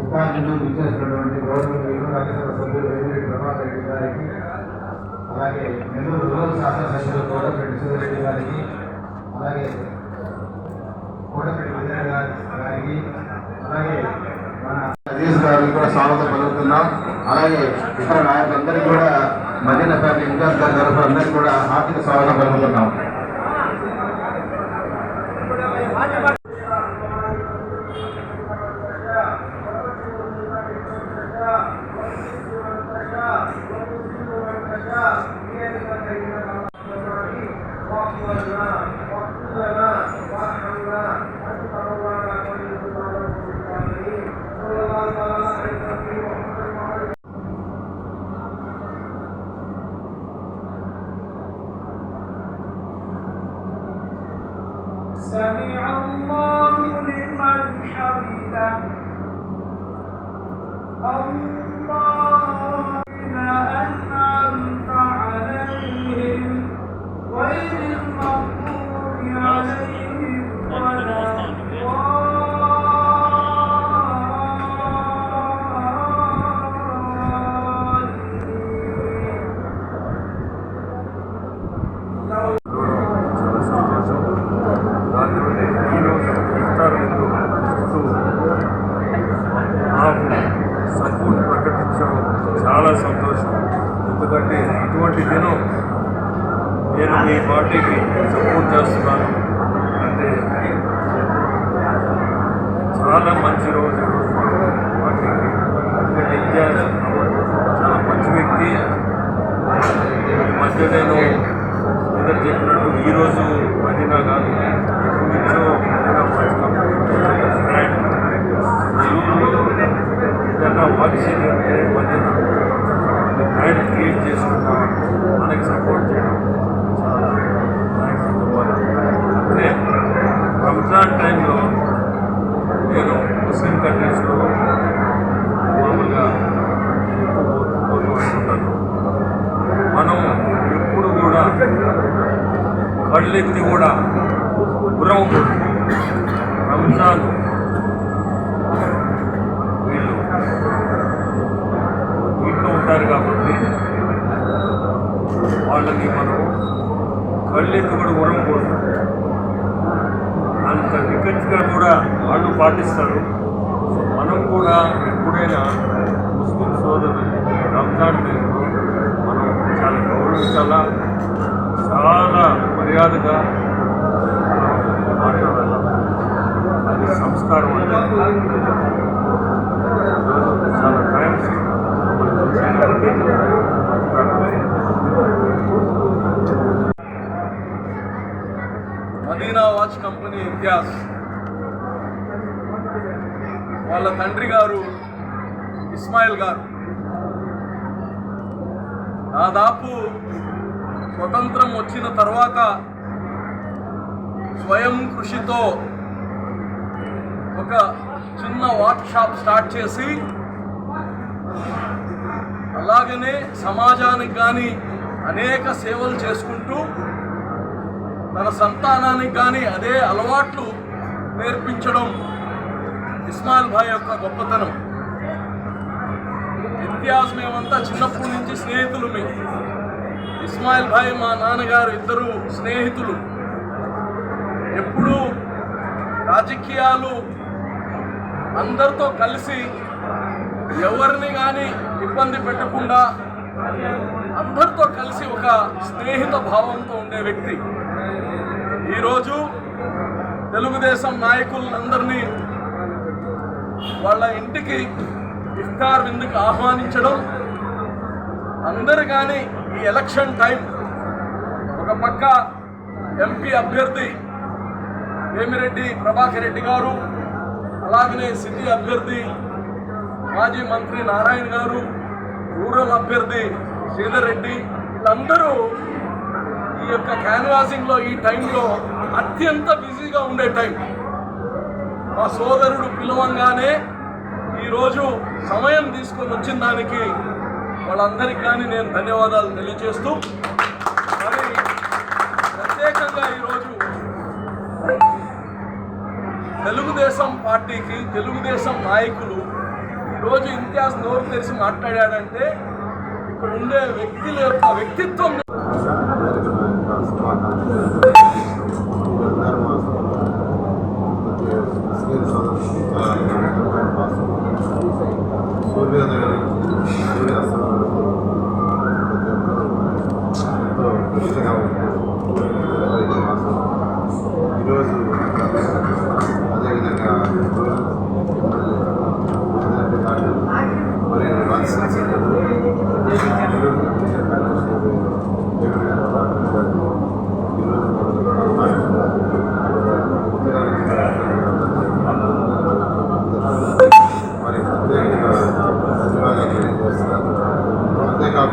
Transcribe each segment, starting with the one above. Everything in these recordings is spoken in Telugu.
ఉపాధ్యులు గౌరవనీయులు రాజ్యసభ సభ్యులు వేమిరెడ్డి ప్రభాకర్ రెడ్డి గారికి అలాగే నెల్లూరు రూరల్ శాసనసభ్యులు కోటమిరెడ్డి సురేష్ గారికి అలాగే విజయ గారికి అలాగే మన సతీష్ గారికి కూడా స్వాగతం పలుకుతున్నాం. అలాగే ఇతర నాయకులందరికీ కూడా మదీన ఫ్యామిలీ ఇంకా గారి తరఫున అందరికీ కూడా ఆర్థిక స్వాగతం పలుకుతున్నాం الله ఈ మీ పార్టీకి సపోర్ట్ చేస్తున్నాను. అంటే చాలా మంచి రోజు. పార్టీకి చాలా మంచి వ్యక్తి. అయితే నేను ఇద్దరు చెప్పినట్టు ఈరోజు మదీనా కాదు ఎప్పటి మదీనా వాచ్ కంపెనీ ఏదైనా చేయాలంటే మదీనా బ్రాండ్ క్రియేట్ చేసుకున్న మనకి సపోర్ట్ చేయడం చాలా థ్యాంక్స్ చెప్పాలి అంటే రంజాన్ టైంలో నేను ముస్లిం కంట్రీస్లో మామూలుగా ఎక్కువ పోతూ పోతూ వస్తుంటాను మనం ఎప్పుడు కూడా కళ్ళెత్తి కూడా గురవకూడదు రంజాన్. వీళ్ళు ఇంట్లో ఉంటారు కాబట్టి వాళ్ళని మనం కళ్ళెత్తి కూడా ఉరవకూడదు అంత నిక్కచ్చిగా కూడా వాళ్ళు పాటిస్తారు. మనం కూడా ఎప్పుడైనా ముస్లిం సోదరులు రంజాన్ టైంలో మనం చాలా గౌరవించాలా? చాలా మర్యాదగా మాట్లాడాలి అది సంస్కారం అంటే చాలా thanks Madina watch company Imtiaz. వాళ్ళ తండ్రి గారు ఇస్మాయిల్ గారు. దాదాపు స్వతంత్రం వచ్చిన తర్వాత స్వయం కృషితో ఒక చిన్న వర్క్షాప్ షాప్ స్టార్ట్ చేసి అలాగనే సమాజానికి కానీ అనేక సేవలు చేసుకుంటూ తన సంతానానికి కానీ అదే అలవాట్లు నేర్పించడం ఇస్మాయిల్ భాయ్ యొక్క గొప్పతనం. ఇతిహాస్ మేమంతా చిన్నప్పటి నుంచి స్నేహితులు మేము ఇస్మాయిల్ భాయ్ మా నాన్నగారు ఇద్దరు స్నేహితులు. ఎప్పుడూ రాజకీయాలు అందరితో కలిసి ఎవరిని కానీ ఇబ్బంది పెట్టకుండా అందరితో కలిసి ఒక స్నేహిత భావంతో ఉండే వ్యక్తి. ఈరోజు తెలుగుదేశం నాయకులందరినీ వాళ్ళ ఇంటికి ఇఫ్తార్ విందుకు ఆహ్వానించడం అందరు కానీ ఈ ఎలక్షన్ టైం ఒక పక్క ఎంపీ అభ్యర్థి వేమిరెడ్డి ప్రభాకర్ రెడ్డి గారు అలాగనే సిటీ అభ్యర్థి మాజీ మంత్రి నారాయణ గారు రూరల్ అభ్యర్థి శ్రీధర్ రెడ్డి వీళ్ళందరూ ఈ యొక్క క్యాన్వాసింగ్లో ఈ టైంలో అత్యంత బిజీగా ఉండే టైం మా సోదరుడు పిలవంగానే ఈరోజు సమయం తీసుకొని వచ్చిన దానికి వాళ్ళందరికీ కానీ నేను ధన్యవాదాలు తెలియజేస్తూ మరి ప్రత్యేకంగా ఈరోజు తెలుగుదేశం పార్టీకి తెలుగుదేశం నాయకులు ఈరోజు ఇంతియాజ్ నోరు తెరిచి మాట్లాడాడంటే ఇక్కడ ఉండే వ్యక్తుల యొక్క వ్యక్తిత్వం సూర్యోదయం సూర్యాస్తమయం ఎంతో కృషిగా ఉంటుంది ఈ మాసం ఈరోజు అదేవిధంగా మరి మరి ప్రత్యేకంగా ధన్యవాదాలు తెలియజేస్తున్నాను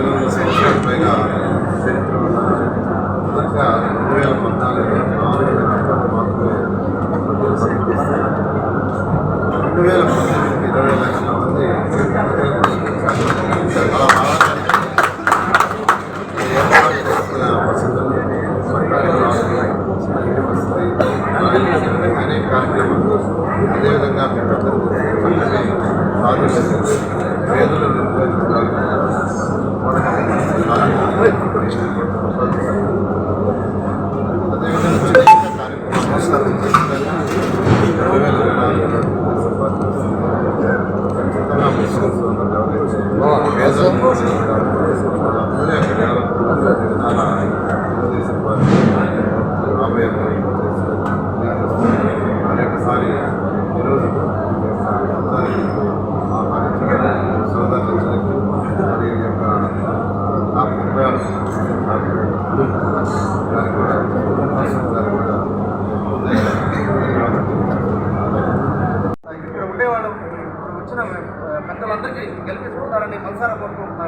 నాలుగు వందల సంవత్సరాల పైగా చరిత్ర మొదటగా రెండు వేల పద్నాలుగు నాలుగు వేల అక్టోబర్ మాత్రమే రెండు వేల పంతొమ్మిది ఇరవై లక్షల మంది కార్యక్రమాలు అదేవిధంగా మేము పేదలు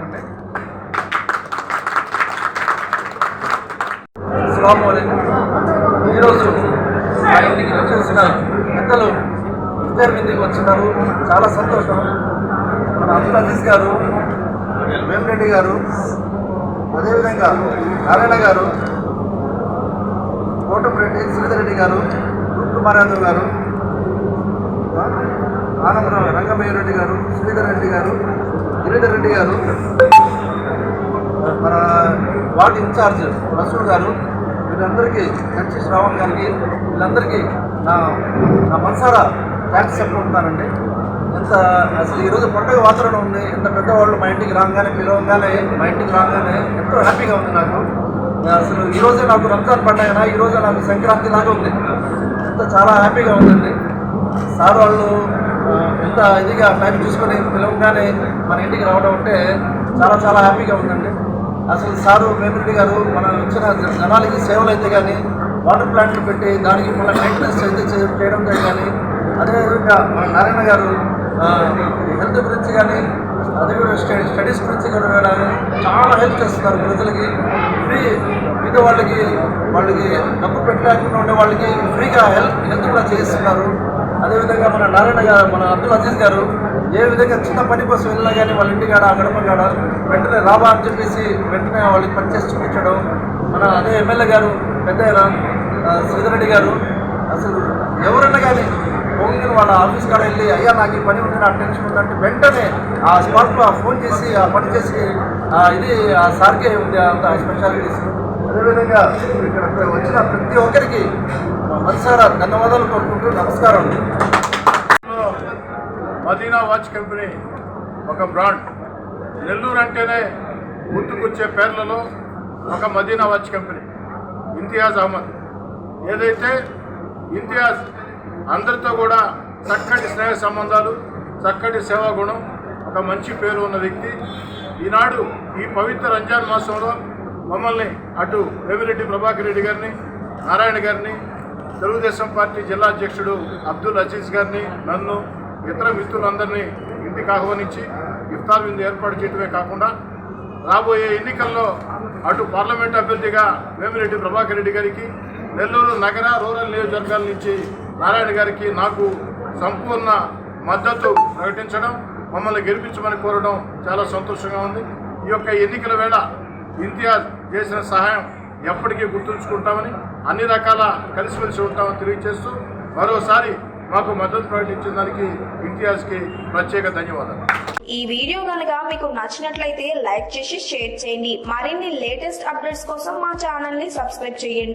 కోరుకుంటున్నారండి ఈరోజు మా ఇంటికి వచ్చేసిన పెద్దలు ఇద్దరు ఇంటికి వచ్చినారు. చాలా సంతోషం. మన అబ్దుల్ అజీజ్ గారు వేమిరెడ్డి గారు అదేవిధంగా నారాయణ గారు కోటమిరెడ్డి శ్రీధర్ రెడ్డి గారు కుమార్ యాదవ్ గారు ఆనందరావు రంగమయ్య రెడ్డి గారు శ్రీధర్ రెడ్డి గారు గిరిధర్ రెడ్డి గారు మన వార్డు ఇన్ఛార్జ్ రసూల్ గారు వీళ్ళందరికీ కంచి శ్రావణ్ గారికి వీళ్ళందరికీ నా నా మనసారా థ్యాంక్స్ చెప్పుకుంటున్నానండి. ఎంత అసలు ఈరోజు పండుగ వాతావరణం ఉంది ఎంత పెద్దవాళ్ళు మా ఇంటికి రాగానే పిలవగానే మా ఇంటికి రాగానే ఎంతో హ్యాపీగా ఉంది నాకు. అసలు ఈరోజే నాకు రంజాన్ పండుగ ఈరోజే నాకు సంక్రాంతి లాగా ఉంది. ఎంత చాలా హ్యాపీగా ఉందండి. సార్ వాళ్ళు ఎంత ఇదిగా టైం చూసుకొని పిలవగానే మన ఇంటికి రావడం అంటే చాలా చాలా హ్యాపీగా ఉందండి. అసలు సారు వేమిరెడ్డి గారు మనం ఇచ్చిన జనాలకి సేవలు అయితే కానీ వాటర్ ప్లాంట్లు పెట్టి దానికి మళ్ళీ మెయింటెనెన్స్ అయితే చేయడం కానీ అదేవిధంగా మన నారాయణ గారు హెల్త్ గురించి కానీ అదే కూడా స్టడీ స్టడీస్ గురించి కూడా కానీ చాలా హెల్ప్ చేస్తున్నారు ప్రజలకి. ఫ్రీ మిగతా వాళ్ళకి వాళ్ళకి డబ్బు పెట్టలేకుండా ఉండే వాళ్ళకి ఫ్రీగా హెల్త్ హెల్త్ కూడా చేస్తున్నారు అదేవిధంగా మన నారాయణ గారు మన అబ్దుల్ అజీజ్ గారు ఏ విధంగా చిన్న పని కోసం వెళ్ళినా కానీ వాళ్ళ ఇంటికాడ గడప కాడ వెంటనే రాబా అని చెప్పేసి వెంటనే వాళ్ళకి పని చేసి చూపించడం. మన అదే ఎమ్మెల్యే గారు పెద్ద శ్రీధరెడ్డి గారు అసలు ఎవరైనా కానీ పొంగిన వాళ్ళ ఆఫీస్ కాడ వెళ్ళి అయ్యా నాకు ఈ పని ఉంది నాకు టెన్షన్ ఉందంటే వెంటనే ఆ స్పాట్లో ఫోన్ చేసి ఆ పని చేసి ఇది ఆ సార్కే ఉంది అంత స్పెషాలిటీస్. అదేవిధంగా ఇక్కడ వచ్చిన ప్రతి ఒక్కరికి మనసారా ధన్యవాదాలు కోరుకుంటూ నమస్కారం. మదీనా వాచ్ కంపెనీ ఒక బ్రాండ్. నెల్లూరు అంటేనే గుర్తుకొచ్చే పేర్లలో ఒక మదీనా వాచ్ కంపెనీ. ఇంతియాజ్ అహ్మద్. ఏదైతే ఇంతియాజ్ అందరితో కూడా చక్కటి స్నేహ సంబంధాలు చక్కటి సేవా గుణం ఒక మంచి పేరు ఉన్న వ్యక్తి. ఈనాడు ఈ పవిత్ర రంజాన్ మాసంలో మమ్మల్ని అటు వేమిరెడ్డి ప్రభాకర్ రెడ్డి గారిని నారాయణ గారిని తెలుగుదేశం పార్టీ జిల్లా అధ్యక్షుడు అబ్దుల్ అజీజ్ గారిని నన్ను ఇతర మిత్రులందరినీ ఇంటికి ఆహ్వానించి ఇఫ్తార్ విందు ఏర్పాటు చేయడమే కాకుండా రాబోయే ఎన్నికల్లో అటు పార్లమెంట్ అభ్యర్థిగా వేమిరెడ్డి ప్రభాకర్ రెడ్డి గారికి నెల్లూరు నగర రూరల్ నియోజకవర్గాల నుంచి నారాయణ గారికి నాకు సంపూర్ణ మద్దతు ప్రకటించడం మమ్మల్ని గెలిపించమని కోరడం చాలా సంతోషంగా ఉంది. ఈ యొక్క ఎన్నికల వేళ ఇంతియాజ్ చేసిన సహాయం ఎప్పటికీ గుర్తుంచుకుంటామని అన్ని రకాల కలిసిమెలిసి ఉంటామని తెలియజేస్తూ మరోసారి మాకు మద్దతు ప్రకటించిన దానికి ఇంతియాజ్కి ప్రత్యేక ధన్యవాదాలు. ఈ వీడియో కనుక మీకు నచ్చినట్లయితే లైక్ చేసి షేర్ చేయండి. మరిన్ని లేటెస్ట్ అప్డేట్స్ కోసం మా ఛానల్ని సబ్స్క్రైబ్ చేయండి.